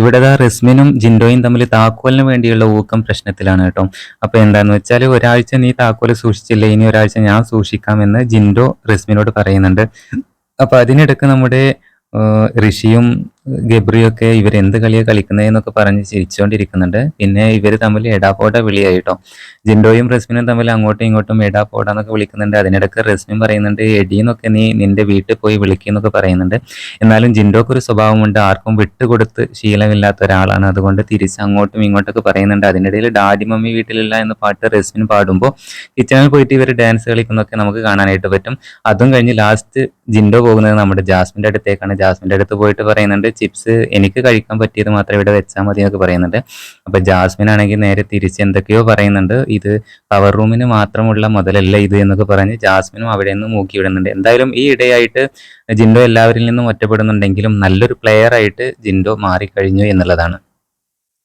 ഇവിടെ ദാ റെസ്മിനും ജിൻഡോയും തമ്മിൽ താക്കോലിന് വേണ്ടിയുള്ള ഊക്കം പ്രശ്നത്തിലാണ് കേട്ടോ. അപ്പൊ എന്താന്ന് വെച്ചാൽ ഒരാഴ്ച നീ താക്കോൽ സൂക്ഷിച്ചില്ല? ഇനി ഒരാഴ്ച ഞാൻ സൂക്ഷിക്കാമെന്ന് ജിൻഡോ റെസ്മിനോട് പറയുന്നുണ്ട്. അപ്പൊ അതിനിടക്ക് നമ്മുടെ ഋഷിയും ഗബ്രിയും ഒക്കെ ഇവർ എന്ത് കളിയാണ് കളിക്കുന്നതെന്നൊക്കെ പറഞ്ഞ് ചിരിച്ചുകൊണ്ടിരിക്കുന്നുണ്ട് പിന്നെ ഇവർ തമ്മിൽ എടാപോട വിളിയായിട്ടോ. ജിൻഡോയും റസ്മിനും തമ്മിൽ അങ്ങോട്ടും ഇങ്ങോട്ടും എടാപോട എന്നൊക്കെ വിളിക്കുന്നുണ്ട്. അതിനിടയ്ക്ക് റസ്മിൻ പറയുന്നുണ്ട് എടീന്നൊക്കെ നീ നിന്റെ വീട്ടിൽ പോയി വിളിക്കുന്നൊക്കെ പറയുന്നുണ്ട്. എന്നാലും ജിൻഡോക്ക് ഒരു സ്വഭാവമുണ്ട് ആർക്കും വിട്ടുകൊടുത്ത് ശീലമില്ലാത്ത ഒരാളാണ്. അതുകൊണ്ട് തിരിച്ച് അങ്ങോട്ടും ഇങ്ങോട്ടൊക്കെ പറയുന്നുണ്ട്. അതിനിടയിൽ ഡാഡി മമ്മി വീട്ടിലില്ല എന്ന പാട്ട് റസ്മിൻ പാടുമ്പോൾ കിച്ചണിൽ പോയിട്ട് ഇവർ ഡാൻസ് കളിക്കുന്നൊക്കെ നമുക്ക് കാണാനായിട്ട് പറ്റും. അതും കഴിഞ്ഞ് ലാസ്റ്റ് ജിൻഡോ പോകുന്നത് നമ്മുടെ ജാസ്മിന്റെ അടുത്തേക്കാണ്. ജാസ്മിന്റെ അടുത്ത് പോയിട്ട് പറയുന്നുണ്ട് ചിപ്സ് എനിക്ക് കഴിക്കാൻ പറ്റിയത് മാത്രമേ ഇവിടെ വെച്ചാൽ മതി എന്നൊക്കെ പറയുന്നുണ്ട്. അപ്പൊ ജാസ്മിൻ ആണെങ്കിൽ നേരെ തിരിച്ച് എന്തൊക്കെയോ പറയുന്നുണ്ട്. ഇത് പവർ റൂമിന് മാത്രമുള്ള മുതലല്ല ഇത് എന്നൊക്കെ പറഞ്ഞ് ജാസ്മിനും അവിടെ നിന്ന് മൂക്കി വിടുന്നുണ്ട്. എന്തായാലും ഈ ഇടയായിട്ട് ജിൻഡോ എല്ലാവരിൽ നിന്നും ഒറ്റപ്പെടുന്നുണ്ടെങ്കിലും നല്ലൊരു പ്ലെയർ ആയിട്ട് ജിൻഡോ മാറിക്കഴിഞ്ഞു എന്നുള്ളതാണ്.